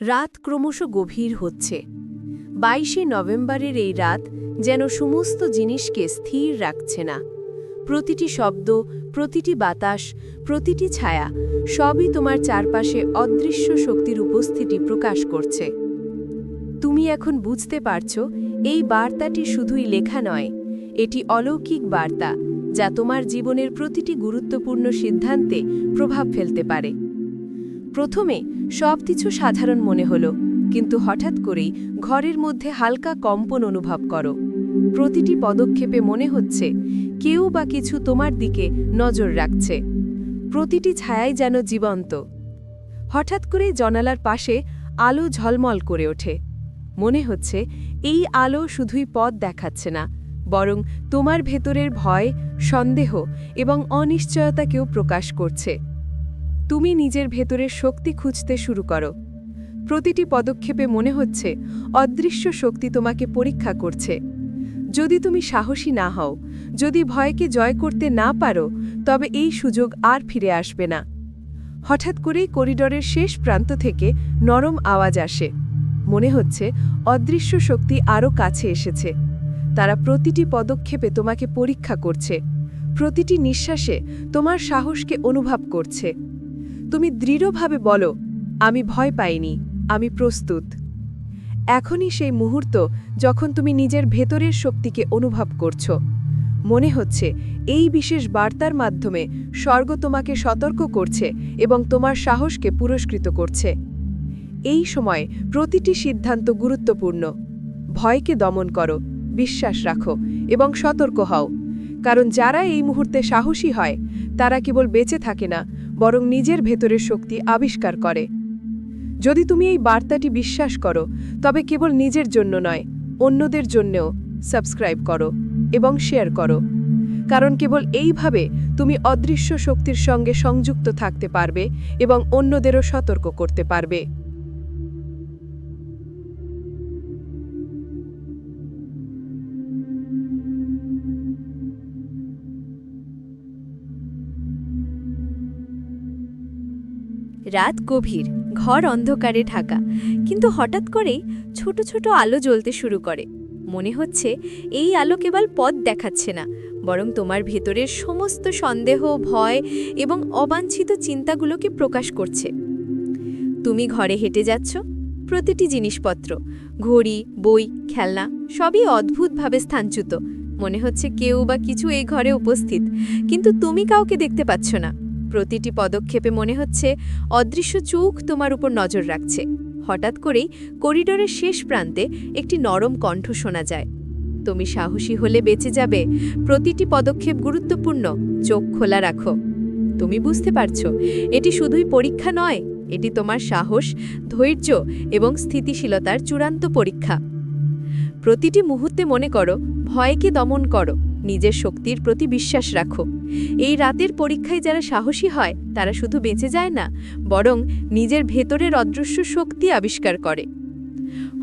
রাত ক্রমশ গভীর হচ্ছে। বাইশে নভেম্বরের এই রাত যেন সমস্ত জিনিসকে স্থির রাখছে না। প্রতিটি শব্দ, প্রতিটি বাতাস, প্রতিটি ছায়া সবই তোমার চারপাশে অদৃশ্য শক্তির উপস্থিতি প্রকাশ করছে। তুমি এখন বুঝতে পারছ, এই বার্তাটি শুধুই লেখা নয়, এটি অলৌকিক বার্তা, যা তোমার জীবনের প্রতিটি গুরুত্বপূর্ণ সিদ্ধান্তে প্রভাব ফেলতে পারে। প্রথমে সবকিছু সাধারণ মনে হলো, কিন্তু হঠাৎ করেই ঘরের মধ্যে হালকা কম্পন অনুভব করো। প্রতিটি পদক্ষেপে মনে হচ্ছে কেউ বা কিছু তোমার দিকে নজর রাখছে। প্রতিটি ছায়াই যেন জীবন্ত। হঠাৎ করে জনালার পাশে আলো ঝলমল করে ওঠে। মনে হচ্ছে এই আলো শুধুই পথ দেখাচ্ছে না, বরং তোমার ভেতরের ভয়, সন্দেহ এবং অনিশ্চয়তাকেও প্রকাশ করছে। তুমি নিজের ভেতরের শক্তি খুঁজতে শুরু করো। প্রতিটি পদক্ষেপে মনে হচ্ছে অদৃশ্য শক্তি তোমাকে পরীক্ষা করছে। যদি তুমি সাহসী না হও, যদি ভয়কে জয় করতে না পারো, তবে এই সুযোগ আর ফিরে আসবে না। হঠাৎ করেই করিডরের শেষ প্রান্ত থেকে নরম আওয়াজ আসে। মনে হচ্ছে অদৃশ্য শক্তি আরও কাছে এসেছে। তারা প্রতিটি পদক্ষেপে তোমাকে পরীক্ষা করছে। প্রতিটি নিঃশ্বাসে তোমার সাহসকে অনুভব করছে। তুমি দৃঢ়ভাবে বলো, আমি ভয় পাইনি, আমি প্রস্তুত। এখনই সেই মুহূর্ত যখন তুমি নিজের ভেতরের শক্তিকে অনুভব করছ। মনে হচ্ছে এই বিশেষ বার্তার মাধ্যমে স্বর্গ তোমাকে সতর্ক করছে এবং তোমার সাহসকে পুরস্কৃত করছে। এই সময় প্রতিটি সিদ্ধান্ত গুরুত্বপূর্ণ। ভয়কে দমন করো, বিশ্বাস রাখো এবং সতর্ক হও। কারণ যারা এই মুহূর্তে সাহসী হয়, তারা কেবল বেঁচে থাকে না বরং নিজের ভেতরের শক্তি আবিষ্কার করে। যদি তুমি এই বার্তাটি বিশ্বাস করো, তবে কেবল নিজের জন্য নয়, অন্যদের জন্যও সাবস্ক্রাইব করো এবং শেয়ার করো। কারণ কেবল এইভাবে তুমি অদৃশ্য শক্তির সঙ্গে সংযুক্ত থাকতে পারবে এবং অন্যদেরও সতর্ক করতে পারবে। রাত গভীর, ঘর অন্ধকারে ঢাকা। কিন্তু হঠাৎ করেই ছোট ছোট আলো জ্বলতে শুরু করে। মনে হচ্ছে এই আলো কেবল পথ দেখাচ্ছে না, বরং তোমার ভেতরের সমস্ত সন্দেহ, ভয় এবং অবাঞ্ছিত চিন্তাগুলোকে প্রকাশ করছে। তুমি ঘরে হেঁটে যাচ্ছ। প্রতিটি জিনিসপত্র, ঘড়ি, বই, খেলনা, সবই অদ্ভুতভাবে স্থানচ্যুত। মনে হচ্ছে কেউ বা কিছু এই ঘরে উপস্থিত, কিন্তু তুমি কাউকে দেখতে পাচ্ছ না। প্রতিটি পদক্ষেপে মনে হচ্ছে অদৃশ্য চোখ তোমার উপর নজর রাখছে। হঠাৎ করেই করিডোরের শেষ প্রান্তে একটি নরম কণ্ঠ শোনা যায়। তুমি সাহসী হলে বেঁচে যাবে। প্রতিটি পদক্ষেপ গুরুত্বপূর্ণ। চোখ খোলা রাখো। তুমি বুঝতে পারছ, এটি শুধুই পরীক্ষা নয়, এটি তোমার সাহস, ধৈর্য এবং স্থিতিশীলতার চূড়ান্ত পরীক্ষা। প্রতিটি মুহূর্তে মনে করো, ভয়কে দমন করো। নিজের শক্তির প্রতি বিশ্বাস রাখো। এই রাতের পরীক্ষায় যারা সাহসী হয়, তারা শুধু বেঁচে যায় না, বরং নিজের ভেতরের অদৃশ্য শক্তি আবিষ্কার করে।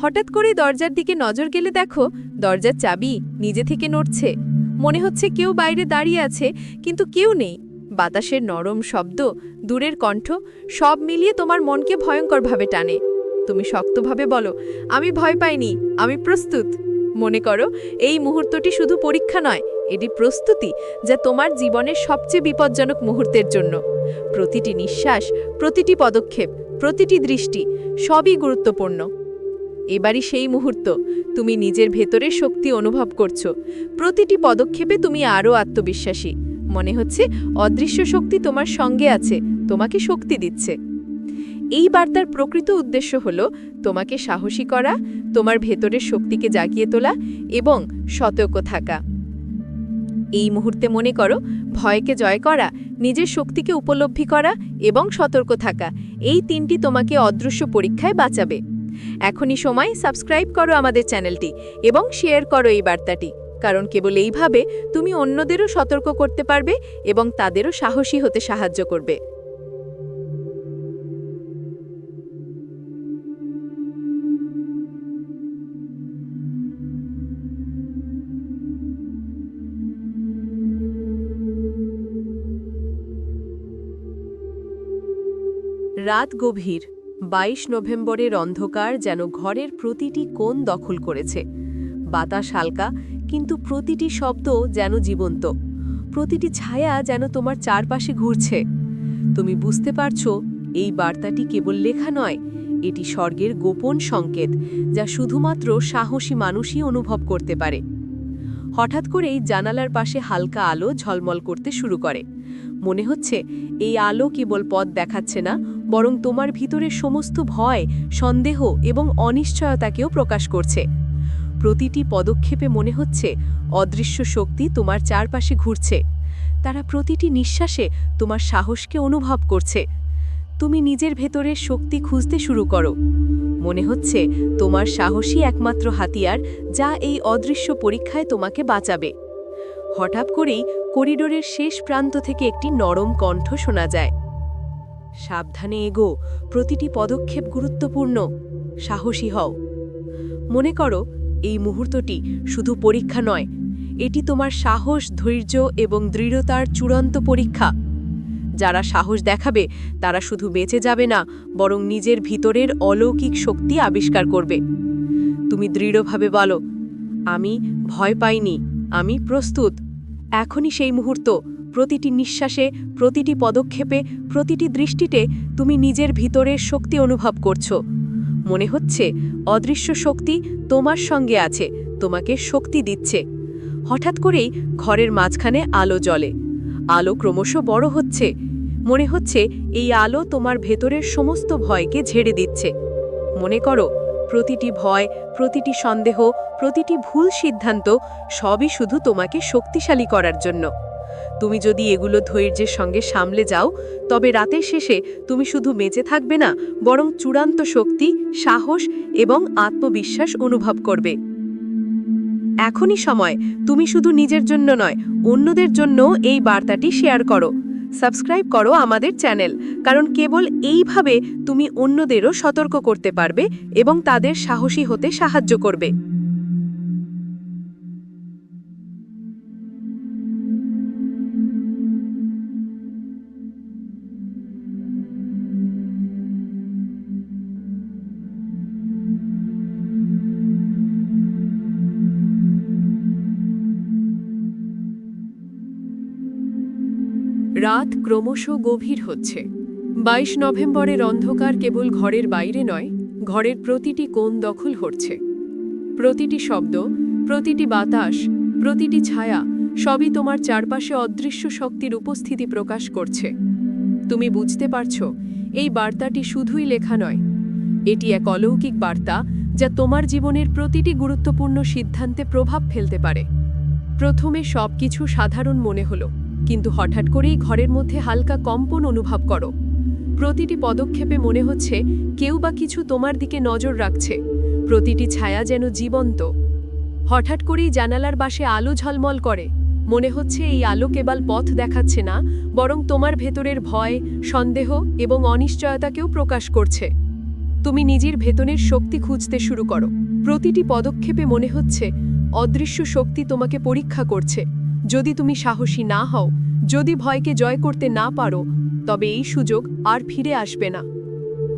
হঠাৎ করে দরজার দিকে নজর গেলে দেখো, দরজার চাবি নিজে থেকে নড়ছে। মনে হচ্ছে কেউ বাইরে দাঁড়িয়ে আছে, কিন্তু কেউ নেই। বাতাসের নরম শব্দ, দূরের কণ্ঠ, সব মিলিয়ে তোমার মনকে ভয়ঙ্করভাবে টানে। তুমি শক্তভাবে বলো, আমি ভয় পাইনি, আমি প্রস্তুত। মনে করো, এই মুহূর্তটি শুধু পরীক্ষা নয়, এটি প্রস্তুতি যা তোমার জীবনের সবচেয়ে বিপজ্জনক মুহূর্তের জন্য। প্রতিটি নিঃশ্বাস, প্রতিটি পদক্ষেপ, প্রতিটি দৃষ্টি সবই গুরুত্বপূর্ণ। এবারই সেই মুহূর্ত, তুমি নিজের ভেতরের শক্তি অনুভব করছ। প্রতিটি পদক্ষেপে তুমি আরও আত্মবিশ্বাসী। মনে হচ্ছে অদৃশ্য শক্তি তোমার সঙ্গে আছে, তোমাকে শক্তি দিচ্ছে। এই বার্তার প্রকৃত উদ্দেশ্য হল তোমাকে সাহসী করা, তোমার ভেতরের শক্তিকে জাগিয়ে তোলা এবং সতর্ক থাকা। এই মুহূর্তে মনে করো ভয়কে জয় করা, নিজের শক্তিকে উপলব্ধি করা এবং সতর্ক থাকা, এই তিনটি তোমাকে অদৃশ্য পরীক্ষায় বাঁচাবে। এখনই সময় সাবস্ক্রাইব করো আমাদের চ্যানেলটি এবং শেয়ার করো এই বার্তাটি, কারণ কেবল এইভাবে তুমি অন্যদেরও সতর্ক করতে পারবে এবং তাদেরও সাহসী হতে সাহায্য করবে। রাত গভীর। বাইশ নভেম্বরের অন্ধকার যেন ঘরের প্রতিটি কোণ দখল করেছে। বাতাস হালকা, কিন্তু প্রতিটি শব্দ যেন জীবন্ত। প্রতিটি ছায়া যেন তোমার চারপাশে ঘুরছে। তুমি বুঝতে পারছ, এই বার্তাটি কেবল লেখা নয়, এটি স্বর্গের গোপন সংকেত, যা শুধুমাত্র সাহসী মানুষই অনুভব করতে পারে। হঠাৎ করেই জানালার পাশে হালকা আলো ঝলমল করতে শুরু করে। মনে হচ্ছে, এই আলো কেবল পথ দেখাচ্ছে না বরং তোমার ভিতরের সমস্ত ভয়, সন্দেহ এবং অনিশ্চয়তাকেও প্রকাশ করছে। প্রতিটি পদক্ষেপে মনে হচ্ছে অদৃশ্য শক্তি তোমার চারপাশে ঘুরছে। তারা প্রতিটি নিঃশ্বাসে তোমার সাহসকে অনুভব করছে। তুমি নিজের ভেতরের শক্তি খুঁজতে শুরু করো। মনে হচ্ছে তোমার সাহসী একমাত্র হাতিয়ার যা এই অদৃশ্য পরীক্ষায় তোমাকে বাঁচাবে। হঠাৎ করেই করিডোরের শেষ প্রান্ত থেকে একটি নরম কণ্ঠ শোনা যায়। সাবধানে এগো, প্রতিটি পদক্ষেপ গুরুত্বপূর্ণ। সাহসী হও। মনে করো, এই মুহূর্তটি শুধু পরীক্ষা নয়, এটি তোমার সাহস, ধৈর্য এবং দৃঢ়তার চূড়ান্ত পরীক্ষা। যারা সাহস দেখাবে, তারা শুধু বেঁচে যাবে না, বরং নিজের ভিতরের অলৌকিক শক্তি আবিষ্কার করবে। তুমি দৃঢ়ভাবে বলো, আমি ভয় পাইনি, আমি প্রস্তুত। এখনই সেই মুহূর্ত প্রতিটি নিঃশ্বাসে, প্রতিটি পদক্ষেপে, প্রতিটি দৃষ্টিতে তুমি নিজের ভিতরের শক্তি অনুভব করছ। মনে হচ্ছে অদৃশ্য শক্তি তোমার সঙ্গে আছে, তোমাকে শক্তি দিচ্ছে। হঠাৎ করেই ঘরের মাঝখানে আলো জ্বলে। আলো ক্রমশ বড় হচ্ছে। মনে হচ্ছে এই আলো তোমার ভেতরের সমস্ত ভয়কে ঝেড়ে দিচ্ছে। মনে করো, প্রতিটি ভয়, প্রতিটি সন্দেহ, প্রতিটি ভুল সিদ্ধান্ত সবই শুধু তোমাকে শক্তিশালী করার জন্য। তুমি যদি এগুলো ধৈর্যের সঙ্গে সামলে যাও, তবে রাতের শেষে তুমি শুধু বেঁচে থাকবে না, বরং চূড়ান্ত শক্তি, সাহস এবং আত্মবিশ্বাস অনুভব করবে। এখনই সময়, তুমি শুধু নিজের জন্য নয়, অন্যদের জন্য এই বার্তাটি শেয়ার করো। সাবস্ক্রাইব করো আমাদের চ্যানেল, কারণ কেবল এইভাবে তুমি অন্যদেরও সতর্ক করতে পারবে এবং তাদের সাহসী হতে সাহায্য করবে। রাত ক্রমশ গভীর হচ্ছে। বাইশ নভেম্বরের অন্ধকার কেবল ঘরের বাইরে নয়, ঘরের প্রতিটি কোণ দখল হচ্ছে প্রতিটি শব্দ, প্রতিটি বাতাস, প্রতিটি ছায়া, সবই তোমার চারপাশে অদৃশ্য শক্তির উপস্থিতি প্রকাশ করছে। তুমি বুঝতে পারছ, এই বার্তাটি শুধুই লেখা নয়। এটি এক অলৌকিক বার্তা যা তোমার জীবনের প্রতিটি গুরুত্বপূর্ণ সিদ্ধান্তে প্রভাব ফেলতে পারে। প্রথমে সবকিছু সাধারণ মনে হলো। কিন্তু হঠাৎ করেই ঘরের মধ্যে হালকা কম্পন অনুভব করো। প্রতিটি পদক্ষেপে মনে হচ্ছে কেউ বা কিছু তোমার দিকে নজর রাখছে। প্রতিটি ছায়া যেন জীবন্ত। হঠাৎ করেই জানালার বাসে আলো ঝলমল করে। মনে হচ্ছে এই আলো কেবল পথ দেখাচ্ছে না, বরং তোমার ভেতরের ভয়, সন্দেহ এবং অনিশ্চয়তাকেও প্রকাশ করছে। তুমি নিজের ভেতনের শক্তি খুঁজতে শুরু করো। প্রতিটি পদক্ষেপে মনে হচ্ছে অদৃশ্য শক্তি তোমাকে পরীক্ষা করছে। যদি তুমি সাহসী না হও, যদি ভয়কে জয় করতে না পারো, তবে এই সুযোগ আর ফিরে আসবে না।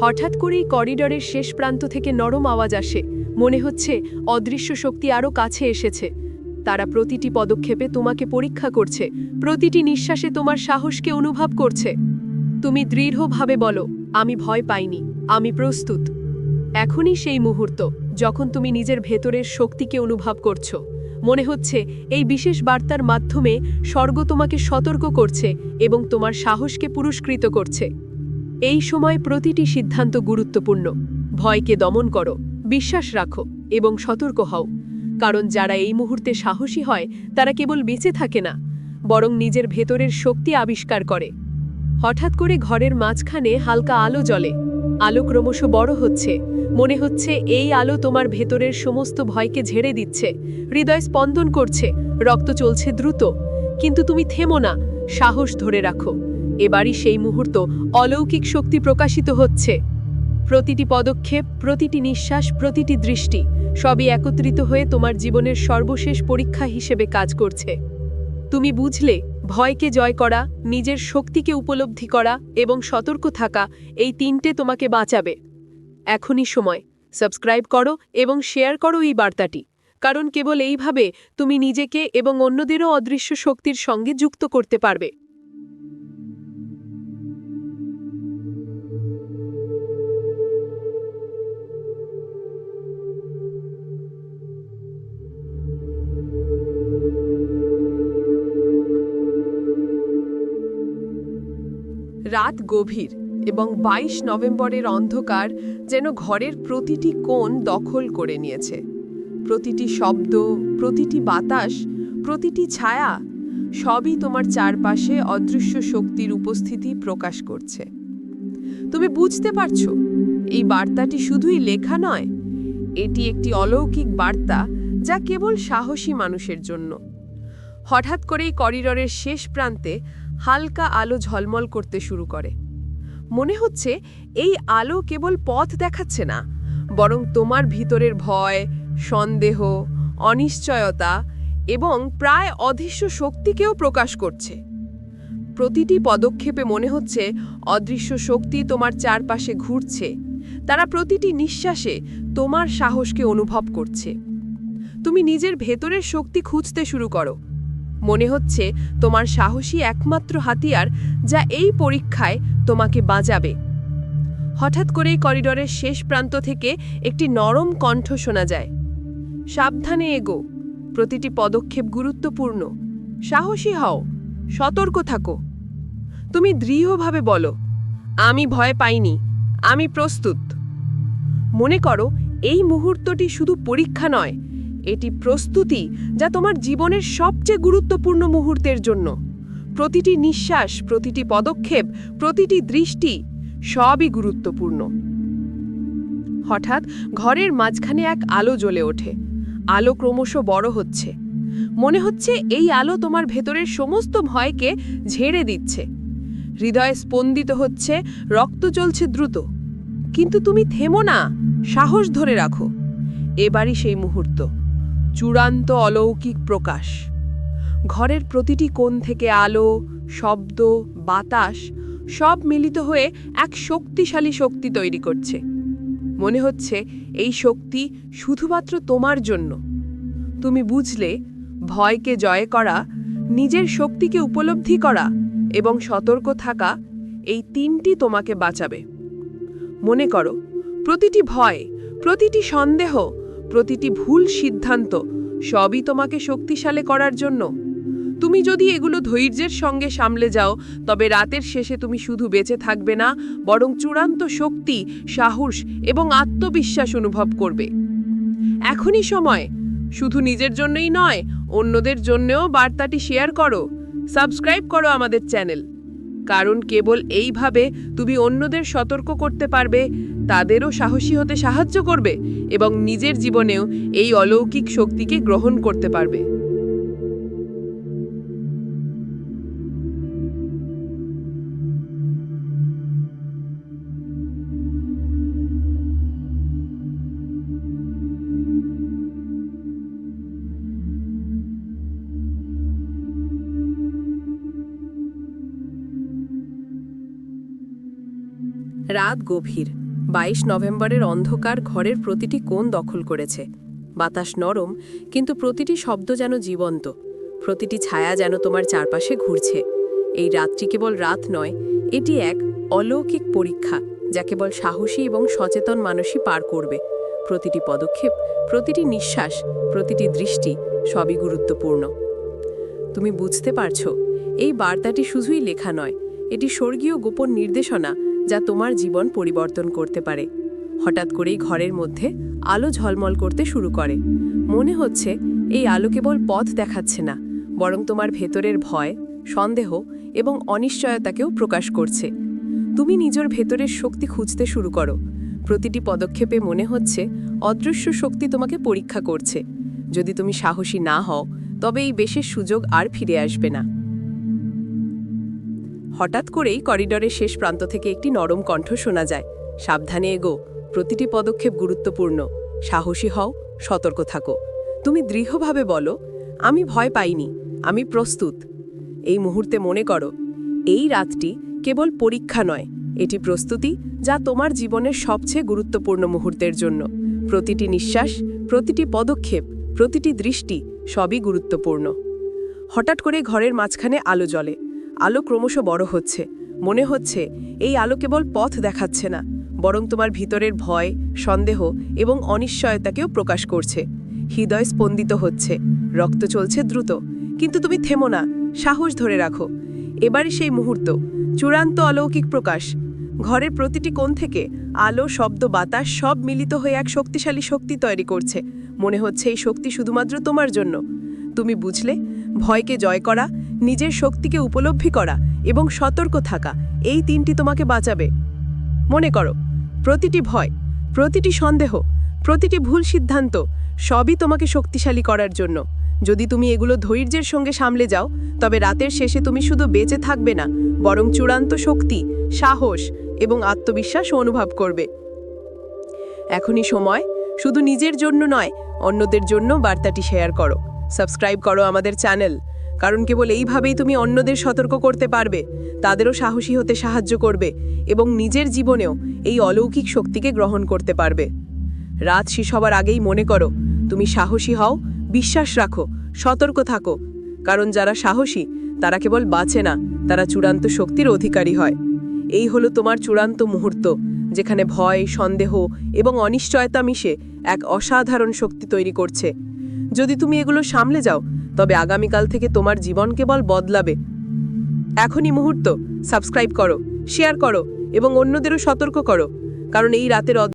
হঠাৎ করেই করিডরের শেষ প্রান্ত থেকে নরম আওয়াজ আসে। মনে হচ্ছে অদৃশ্য শক্তি আরও কাছে এসেছে। তারা প্রতিটি পদক্ষেপে তোমাকে পরীক্ষা করছে। প্রতিটি নিঃশ্বাসে তোমার সাহসকে অনুভব করছে। তুমি দৃঢ়ভাবে বলো, আমি ভয় পাইনি, আমি প্রস্তুত। এখনই সেই মুহূর্ত, যখন তুমি নিজের ভেতরের শক্তিকে অনুভব করছ। মনে হচ্ছে এই বিশেষ বার্তার মাধ্যমে স্বর্গ তোমাকে সতর্ক করছে এবং তোমার সাহসকে পুরস্কৃত করছে। এই সময় প্রতিটি সিদ্ধান্ত গুরুত্বপূর্ণ। ভয়কে দমন করো, বিশ্বাস রাখো এবং সতর্ক হও। কারণ যারা এই মুহূর্তে সাহসী হয়, তারা কেবল বেঁচে থাকে না, বরং নিজের ভেতরের শক্তি আবিষ্কার করে। হঠাৎ করে ঘরের মাঝখানে হালকা আলো জ্বলে। আলো ক্রমশ বড় হচ্ছে। মনে হচ্ছে এই আলো তোমার ভেতরের সমস্ত ভয়কে ঝেড়ে দিচ্ছে। হৃদয় স্পন্দন করছে। রক্ত চলছে দ্রুত। কিন্তু তুমি থেমো না। সাহস ধরে রাখো। এবারই সেই মুহূর্ত অলৌকিক শক্তি প্রকাশিত হচ্ছে। প্রতিটি পদক্ষেপ, প্রতিটি নিঃশ্বাস, প্রতিটি দৃষ্টি সবই একত্রিত হয়ে তোমার জীবনের সর্বশেষ পরীক্ষা হিসেবে কাজ করছে। তুমি বুঝলে ভয়কে জয় করা, নিজের শক্তিকে উপলব্ধি করা এবং সতর্ক থাকা এই তিনটে তোমাকে বাঁচাবে। এখনই সময়। সাবস্ক্রাইব করো এবং শেয়ার করো এই বার্তাটি। কারণ কেবল এইভাবে তুমি নিজেকে এবং অন্যদেরও অদৃশ্য শক্তির সঙ্গে যুক্ত করতে পারবে। রাত গভীর এবং ২২ নভেম্বরের অন্ধকার যেন ঘরের প্রতিটি কোণ দখল করে নিয়েছে। প্রতিটি শব্দ, প্রতিটি বাতাস, প্রতিটি ছায়া সবই তোমার চারপাশে অদৃশ্য শক্তির উপস্থিতি প্রকাশ করছে। তুমি বুঝতে পারছ, এই বার্তাটি শুধুই লেখা নয়, এটি একটি অলৌকিক বার্তা যা কেবল সাহসী মানুষের জন্য। হঠাৎ করেই করিডরের শেষ প্রান্তে হালকা আলো ঝলমল করতে শুরু করে। মনে হচ্ছে এই আলো কেবল পথ দেখাচ্ছে না, বরং তোমার ভিতরের ভয়, সন্দেহ, অনিশ্চয়তা এবং প্রায় অদৃশ্য শক্তিকেও প্রকাশ করছে। প্রতিটি পদক্ষেপে মনে হচ্ছে অদৃশ্য শক্তি তোমার চারপাশে ঘুরছে, তারা প্রতিটি নিঃশ্বাসে তোমার সাহসকে অনুভব করছে। তুমি নিজের ভেতরের শক্তি খুঁজতে শুরু করো মনে হচ্ছে তোমার সাহসী একমাত্র হাতিয়ার যা এই পরীক্ষায় তোমাকে বাঁচাবে। হঠাৎ করেই করিডরের শেষ প্রান্ত থেকে একটি নরম কণ্ঠ শোনা যায়। সাবধানে এগো, প্রতিটি পদক্ষেপ গুরুত্বপূর্ণ। সাহসী হও, সতর্ক থাকো। তুমি দৃঢ়ভাবে বলো, আমি ভয় পাইনি, আমি প্রস্তুত। মনে করো, এই মুহূর্তটি শুধু পরীক্ষা নয় এটি প্রস্তুতি যা তোমার জীবনের সবচেয়ে গুরুত্বপূর্ণ মুহূর্তের জন্য। প্রতিটি নিঃশ্বাস, প্রতিটি পদক্ষেপ, প্রতিটি দৃষ্টি সবই গুরুত্বপূর্ণ। হঠাৎ ঘরের মাঝখানে এক আলো জ্বলে ওঠে। আলো ক্রমশ বড় হচ্ছে। মনে হচ্ছে এই আলো তোমার ভেতরের সমস্ত ভয়কে ঝেড়ে দিচ্ছে। হৃদয় স্পন্দিত হচ্ছে, রক্ত চলছে দ্রুত। কিন্তু তুমি থেমো না, সাহস ধরে রাখো। এবারই সেই মুহূর্ত। চূড়ান্ত অলৌকিক প্রকাশ। ঘরের প্রতিটি কোণ থেকে আলো, শব্দ, বাতাস সব মিলিত হয়ে এক শক্তিশালী শক্তি তৈরি করছে। মনে হচ্ছে এই শক্তি শুধুমাত্র তোমার জন্য। তুমি বুঝলে, ভয়কে জয় করা, নিজের শক্তিকে উপলব্ধি করা এবং সতর্ক থাকা এই তিনটি তোমাকে বাঁচাবে। মনে করো, প্রতিটি ভয়, প্রতিটি সন্দেহ প্রতিটি ভুল সিদ্ধান্ত সবই তোমাকে শক্তিশালী করার জন্য। তুমি যদি এগুলো ধৈর্যের সঙ্গে সামলে যাও, তবে রাতের শেষে তুমি শুধু বেঁচে থাকবে না, বরং চূড়ান্ত শক্তি, সাহস এবং আত্মবিশ্বাস অনুভব করবে। এখনই সময়। শুধু নিজের জন্যই নয়, অন্যদের জন্যও বার্তাটি শেয়ার করো। সাবস্ক্রাইব করো আমাদের চ্যানেল। কারণ কেবল এইভাবে তুমি অন্যদের সতর্ক করতে পারবে। তাদেরও সাহসী হতে সাহায্য করবে এবং নিজের জীবনেও এই অলৌকিক শক্তিকে গ্রহণ করতে পারবে। রাত গভীর। বাইশ নভেম্বরের অন্ধকার ঘরের প্রতিটি কোণ দখল করেছে। বাতাস নরম, কিন্তু প্রতিটি শব্দ যেন জীবন্ত। প্রতিটি ছায়া যেন তোমার চারপাশে ঘুরছে। এই রাতটি কেবল রাত নয়, এটি এক অলৌকিক পরীক্ষা, যা কেবল সাহসী এবং সচেতন মানুষই পার করবে। প্রতিটি পদক্ষেপ, প্রতিটি নিঃশ্বাস, প্রতিটি দৃষ্টি সবই গুরুত্বপূর্ণ। তুমি বুঝতে পারছ, এই বার্তাটি শুধুই লেখা নয়, এটি স্বর্গীয় গোপন নির্দেশনা যা তোমার জীবন পরিবর্তন করতে পারে। হঠাৎ করেই ঘরের মধ্যে আলো ঝলমল করতে শুরু করে। মনে হচ্ছে এই আলো কেবল পথ দেখাচ্ছে না, বরং তোমার ভেতরের ভয়, সন্দেহ এবং অনিশ্চয়তাকেও প্রকাশ করছে। তুমি নিজের ভেতরের শক্তি খুঁজতে শুরু করো। প্রতিটি পদক্ষেপে মনে হচ্ছে অদৃশ্য শক্তি তোমাকে পরীক্ষা করছে। যদি তুমি সাহসী না হও, তবে এই বেশের সুযোগ আর ফিরে আসবে না। হঠাৎ করেই করিডরের শেষ প্রান্ত থেকে একটি নরম কণ্ঠ শোনা যায়। সাবধানে এগো, প্রতিটি পদক্ষেপ গুরুত্বপূর্ণ। সাহসী হও, সতর্ক থাকো। তুমি দৃঢ়ভাবে বলো, আমি ভয় পাইনি, আমি প্রস্তুত। এই মুহূর্তে মনে করো, এই রাতটি কেবল পরীক্ষা নয়, এটি প্রস্তুতি যা তোমার জীবনের সবচেয়ে গুরুত্বপূর্ণ মুহূর্তের জন্য। প্রতিটি নিঃশ্বাস, প্রতিটি পদক্ষেপ, প্রতিটি দৃষ্টি সবই গুরুত্বপূর্ণ। হঠাৎ করে ঘরের মাঝখানে আলো জ্বলে। আলো ক্রমশ বড় হচ্ছে। মনে হচ্ছে, এই আলো কেবল পথ দেখাচ্ছে না, বরং তোমার ভিতরের ভয়, সন্দেহ এবং অনিশ্চয়তাকেও প্রকাশ করছে। হৃদয় স্পন্দিত হচ্ছে, রক্ত চলছে দ্রুত, কিন্তু তুমি থেমো না, সাহস ধরে রাখো। এবারই সেই মুহূর্ত, চূড়ান্ত অলৌকিক প্রকাশ। ঘরের প্রতিটি কোণ থেকে আলো, শব্দ, বাতাস সব মিলিত হয়ে এক শক্তিশালী শক্তি তৈরি করছে। মনে হচ্ছে এই শক্তি শুধুমাত্র তোমার জন্য। তুমি বুঝলে, ভয়কে জয় করা নিজের শক্তিকে উপলব্ধি করা এবং সতর্ক থাকা, এই তিনটি তোমাকে বাঁচাবে। মনে করো, প্রতিটি ভয়, প্রতিটি সন্দেহ, প্রতিটি ভুল সিদ্ধান্ত সবই তোমাকে শক্তিশালী করার জন্য। যদি তুমি এগুলো ধৈর্যের সঙ্গে সামলে যাও, তবে রাতের শেষে তুমি শুধু বেঁচে থাকবে না, বরং চূড়ান্ত শক্তি, সাহস এবং আত্মবিশ্বাস অনুভব করবে। এখনই সময়, শুধু নিজের জন্য নয়, অন্যদের জন্য বার্তাটি শেয়ার করো। সাবস্ক্রাইব করো আমাদের চ্যানেল। কারণ কেবল এইভাবেই তুমি অন্যদের সতর্ক করতে পারবে। তাদেরও সাহসী হতে সাহায্য করবে এবং নিজের জীবনেও এই অলৌকিক শক্তিকে গ্রহণ করতে পারবে। রাত শেষ হবার আগেই মনে করো, তুমি সাহসী হও, বিশ্বাস রাখো, সতর্ক থাকো। কারণ যারা সাহসী, তারা কেবল বাঁচে না, তারা চূড়ান্ত শক্তির অধিকারী হয়। এই হলো তোমার চূড়ান্ত মুহূর্ত, যেখানে ভয়, সন্দেহ এবং অনিশ্চয়তা মিশে এক অসাধারণ শক্তি তৈরি করছে। যদি তুমি এগুলো সামলে যাও, তবে আগামীকাল থেকে তোমার জীবন কেবল বদলাবে। এখনই মুহূর্ত, সাবস্ক্রাইব করো, শেয়ার করো, এবং অন্যদেরও সতর্ক করো, কারণ এই রাতের